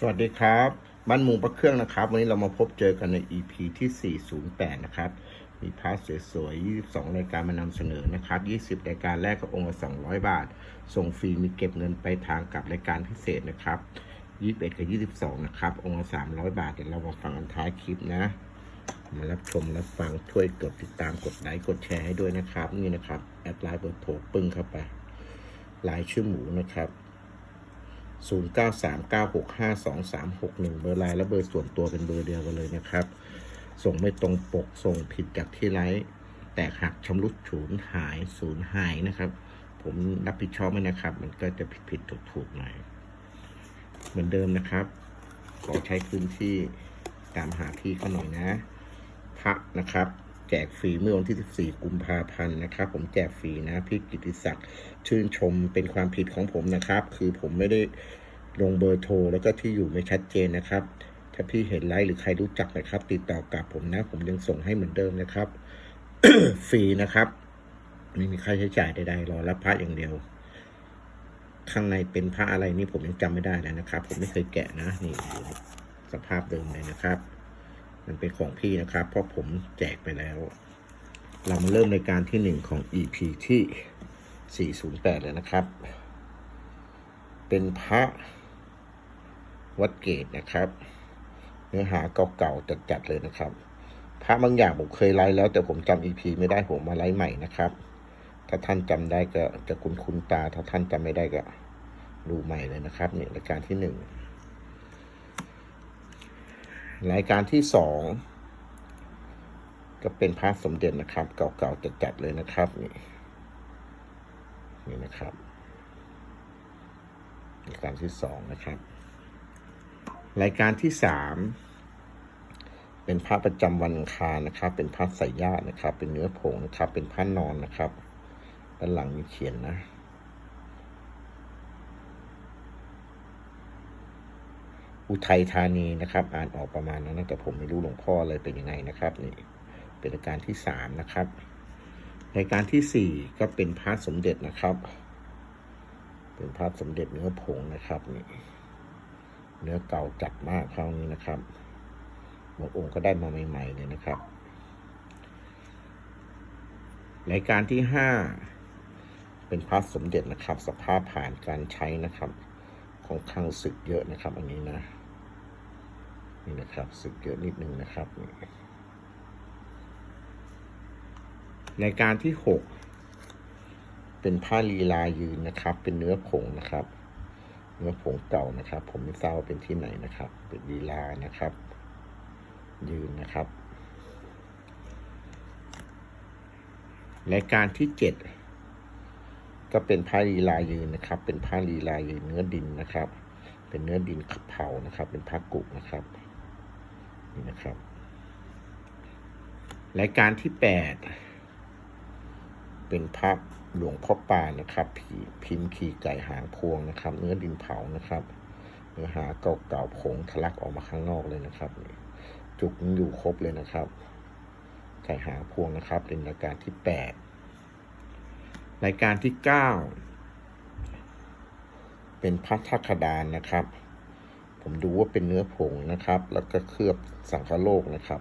สวัสดีครับบ้านมุงประเครื่องนะครับ วันนี้เรามาพบเจอกันใน EP ที่ 408 นะครับ มีพาร์ทสวยๆ22 รายการมานำเสนอนะครับ 20 รายการแรกก็องค์ละ 200 บาท ส่งฟรีมีเก็บเงินไปทางกับรายการพิเศษนะครับ 21 กับ 22 นะครับ องค์ละ 300 บาท เดี๋ยวเรามาฟังกันท้ายคลิปนะ มารับชมรับฟังช่วยกดติดตามกดไลค์กดแชร์ให้ด้วยนะครับ นี่นะครับ แอดไลน์เบอร์โทรปึ้งเข้าไปลายชื่อหมูนะครับ 0939652361 เบอร์ไลน์และเบอร์ส่วนตัวเป็นเบอร์เดียวกันเลยนะครับ ส่งไม่ตรงปกส่งผิดจากที่ไลฟ์แตกหักชำรุดฉูนหายสูญหายนะครับ ผมรับผิดชอบไหมนะครับ มันก็จะผิดผิดถูกถูกหน่อยเหมือนเดิมนะครับ ขอใช้พื้นที่ตามหาพี่เขาหน่อยนะ พระนะครับ แจกฟรีเมื่อวันที่ 14 กุมภาพันธ์นะครับ ผมแจกฟรีนะ พี่กิติศักดิ์ชื่นชมเป็นความผิดของผมนะครับ คือผมไม่ได้ลงเบอร์โทรแล้วก็ที่อยู่ไม่ชัดเจนนะครับ ถ้าพี่เห็นไลฟ์หรือใครรู้จักนะครับ ติดต่อกลับผมนะ ผมยังส่งให้เหมือนเดิมนะครับฟรีนะครับไม่มีค่าใช้จ่ายใดๆรอรับพระอย่างเดียว ข้างในเป็นพระอะไรนี่ผมยังจำไม่ได้เลยนะครับ ผมไม่เคยแกะนะนี่สภาพเดิมเลยนะครับ มันเป็นของพี่นะครับ เพราะผมแจกไปแล้ว เรามาเริ่มในการที่หนึ่งของ EP ที่ 408 เลยนะครับ เป็นพระวัดเกตนะครับ เนื้อหาเก่าๆจัดๆเลยนะครับ พระบางอย่างผมเคยไลฟ์แล้วแต่ผมจำ EP ไม่ได้ผมมาไลฟ์ใหม่นะครับ ถ้าท่านจำได้ก็จะคุ้นคุ้นๆตา ถ้าท่านจำไม่ได้ก็ดูใหม่เลยนะครับเนี่ยรายการที่หนึ่ง รายการที่สองก็เป็นพระสมเด็จนะครับ เก่าๆจัดๆเลยนะครับนี่นี่นะครับรายการที่สองนะครับ รายการที่สามเป็นพระประจำวันคารนะครับ เป็นพระสายญาตินะครับ เป็นเนื้อผงนะครับ เป็นพระนอนนะครับ ด้านหลังมีเขียนนะ อุทัยธานีนะครับ อ่านออกประมาณนั้นแต่ผมไม่รู้หลวงพ่อเลยเป็นยังไงนะครับนี่เป็นรายการที่สามนะครับรายการที่สี่ก็เป็นพระสมเด็จนะครับ เป็นพระสมเด็จเนื้อผงนะครับนี่เนื้อเก่าจัดมากคราวนี้นะครับบางองค์ก็ได้มาใหม่ๆเลยนะครับรายการที่ห้าเป็นพระสมเด็จนะครับ สภาพผ่านการใช้นะครับค่อนข้างสึกเยอะนะครับ อันนี้นะ นี่นะครับสึกเยอะนิดนึงนะครับนี่รายการที่หกเป็นผ้าลีลายืนนะครับ เป็นเนื้อผงนะครับ เนื้อผงเก่านะครับ ผมไม่ทราบว่าเป็นที่ไหนนะครับ เป็นลีลานะครับ ยืนนะครับรายการที่เจ็ดก็เป็นผ้าลีลายืนนะครับ เป็นผ้าลีลายืนเนื้อดินนะครับ เป็นเนื้อดินเผานะครับ เป็นผ้ากุกนะครับ นะครับ รายการที่แปดเป็นพระหลวงพ่อปานนะครับผีพิมพ์ขี่ไก่หางพวงนะครับ เนื้อดินเผานะครับ เนื้อหาเก่าๆผงทะลักออกมาข้างนอกเลยนะครับจุกอยู่ครบเลยนะครับไก่หางพวงนะครับ เป็นรายการที่แปดรายการที่เก้าเป็นพระทักขดานนะครับ ผมดูว่าเป็นเนื้อผงนะครับ แล้วก็เคลือบสังคโลกนะครับ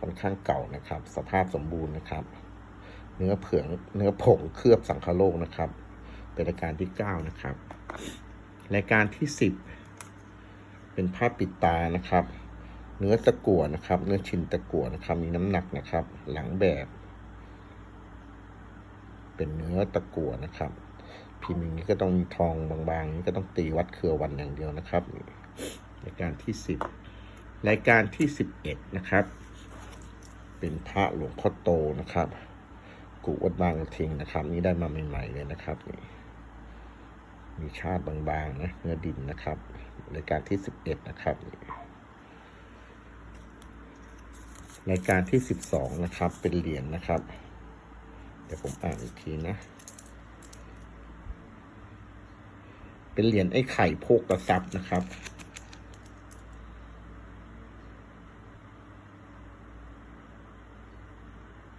ค่อนข้างเก่านะครับ สภาพสมบูรณ์นะครับ เนื้อเผืองเนื้อผงเคลือบสังคโลกนะครับ เป็นรายการที่เก้านะครับ รายการที่สิบเป็นผ้าปิดตานะครับ เนื้อตะกั่วนะครับ เนื้อชินตะกั่วนะครับ มีน้ำหนักนะครับ หลังแบบ เป็นเนื้อตะกั่วนะครับ พิมพ์อย่างนี้ก็ต้องมีทองบางๆอย่างนี้ก็ต้องตีวัดเครือวันอย่างเดียวนะครับรายการที่สิบรายการที่สิบเอ็ดนะครับ เป็นพระหลวงพ่อโตนะครับ กุวัดบางทิงนะครับ นี่ได้มาใหม่ๆเลยนะครับ มีชาติบางๆนะเนื้อดินนะครับรายการที่สิบเอ็ดนะครับรายการที่สิบสองนะครับ เป็นเหรียญนะครับ เดี๋ยวผมอ่านอีกทีนะ เป็นเหรียญไอ้ไข่โพกกระซับนะครับ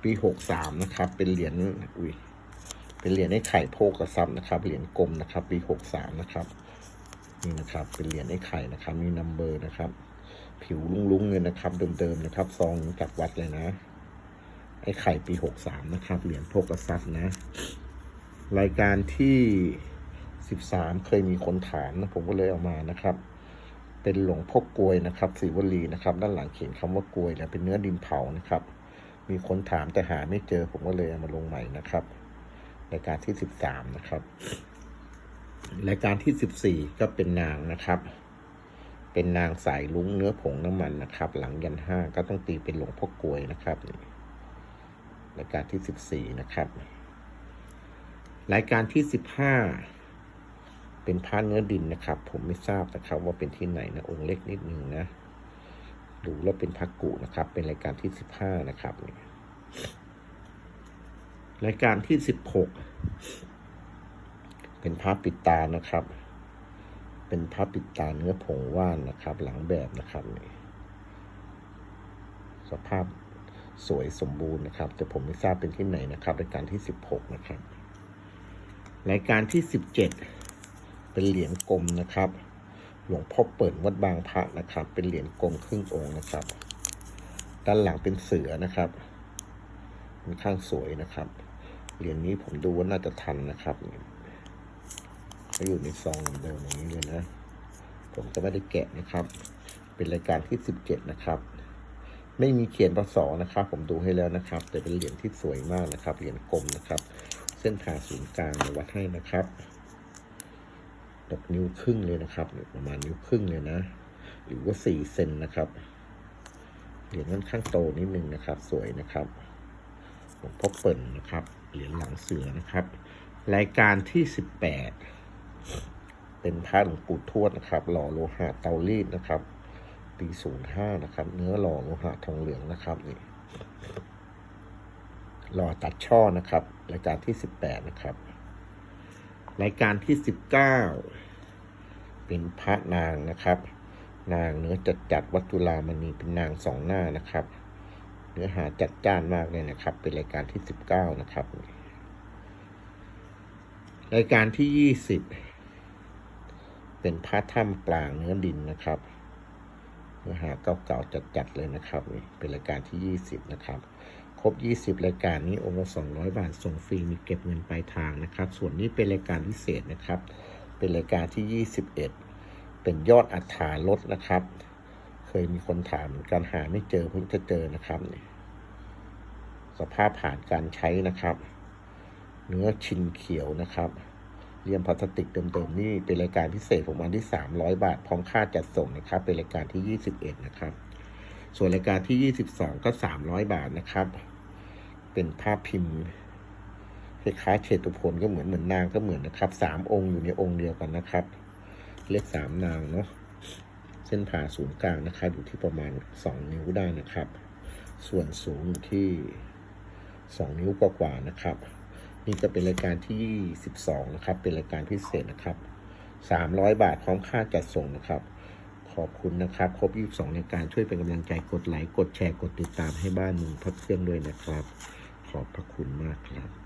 ปีหกสามนะครับ เป็นเหรียญอุ้ยเป็นเหรียญไอ้ไข่โพกกระซับนะครับ เหรียญกลมนะครับ ปีหกสามนะครับนี่นะครับ เป็นเหรียญไอ้ไข่นะครับ มีนัมเบอร์นะครับ ผิวลุ้งๆเลยนนะครับ เดิมๆนะครับ ซองจากวัดเลยนะ ไอ้ไข่ปีหกสามนะครับ เหรียญโภกทรัพย์นะ รายการที่ สิบสามเคยมีคนถามนะผมก็เลยเอามานะครับ เป็นหลวงพ่อกลวยนะครับสีวลีนะครับ ด้านหลังเขียนคำว่ากลวยแล้วเป็นเนื้อดินเผานะครับ มีคนถามแต่หาไม่เจอผมก็เลยเอามาลงใหม่นะครับ รายการที่สิบสามนะครับ รายการที่สิบสี่ก็เป็นนางนะครับ เป็นนางสายลุ้งเนื้อผงน้ำมันนะครับ หลังยันห้าก็ต้องตีเป็นหลวงพ่อกลวยนะครับรายการที่สิบสี่นะครับ รายการที่สิบห้า เป็นผ้าเนื้อดินนะครับ ผมไม่ทราบนะครับ ว่าเป็นที่ไหนนะองค์เล็กนิดนึงนะดูแล้วเป็นพักกุนะครับ เป็นรายการที่สิบห้านะครับรายการที่สิบหกเป็นผ้าปิดตานะครับ เป็นผ้าปิดตาเนื้อผงว่านนะครับ หลังแบบนะครับนี่สภาพสวยสมบูรณ์นะครับ แต่ผมไม่ทราบเป็นที่ไหนนะครับ รายการที่สิบหกนะครับ รายการที่สิบเจ็ด เป็นเหรียญกลมนะครับ หลวงพ่อเปิดวัดบางพระนะครับ เป็นเหรียญกลมครึ่งองค์นะครับ ด้านหลังเป็นเสือนะครับค่อนข้างสวยนะครับ เหรียญนี้ผมดูว่าน่าจะทันนะครับเขาอยู่ในซองเดิมอย่างนี้เลยนะ ผมจะไม่ได้แกะนะครับ เป็นรายการที่สิบเจ็ดนะครับ ไม่มีเขียนพศนะครับ ผมดูให้แล้วนะครับ แต่เป็นเหรียญที่สวยมากนะครับ เหรียญกลมนะครับ เส้นผ่าศูนย์กลางวัดให้นะครับ ตกนิ้วครึ่งเลยนะครับประมาณนิ้วครึ่งเลยนะ หรือว่าสี่เซนนะครับเหรียญค่อนข้างโตนิดนึงนะครับ สวยนะครับหลวงพ่อเปิ่นนะครับ เหรียญหลังเสือนะครับ รายการที่สิบแปดเป็นพระหลวงปู่ทวดนะครับ หล่อโลหะเตารีดนะครับ ปีศูนย์ห้านะครับ เนื้อหล่อโลหะทองเหลืองนะครับนี่หล่อตัดช่อนะครับ รายการที่สิบแปดนะครับ รายการที่สิบเก้าเป็นพระนางนะครับ นางเนื้อจัดจัดวัดจุลามณีเป็นนางสองหน้านะครับ เนื้อหาจัดจ้านมากเลยนะครับ เป็นรายการที่สิบเก้านะครับ รายการที่ยี่สิบเป็นพระถ้ำกลางเนื้อดินนะครับเนื้อหาเก่าๆจัดๆเลยนะครับ เป็นรายการที่ยี่สิบนะครับ ครบ 20 รายการนี้องค์ละ200 บาท ส่งฟรี มีเก็บเงินปลายทางนะครับ ส่วนนี้เป็นรายการพิเศษนะครับ เป็นรายการที่ 21 เป็นยอดอัตราลดนะครับ เคยมีคนถามการหาไม่เจอเพิ่งจะเจอนะครับ สภาพผ่านการใช้นะครับ เนื้อชินเขียวนะครับเรียมพลาสติกเดิมๆนี่เป็นรายการพิเศษผมวันที่ 300 บาท พร้อมค่าจัดส่งนะครับ เป็นรายการที่ 21 นะครับ ส่วนรายการที่ 22 ก็ 300 บาทนะครับ เป็นภาพพิมพ์คล้ายๆเฉตุพลก็เหมือนเหมือนนางก็เหมือนนะครับสามองค์อยู่ในองค์เดียวกันนะครับ เลขสามนางเนาะเส้นผ่าศูนย์กลางนะครับอยู่ที่ประมาณสองนิ้วได้นะครับ ส่วนสูงอยู่ที่สองนิ้วกว่าๆนะครับ นี่ก็เป็นรายการที่สิบสองนะครับ เป็นรายการพิเศษนะครับสามร้อยบาทพร้อมค่าจัดส่งนะครับ ขอบคุณนะครับ ครบ22รายการช่วยเป็นกำลังใจกดไลค์กดแชร์กดติดตามให้บ้านมืองพักเครื่องด้วยนะครับ ขอบพระคุณมากครับ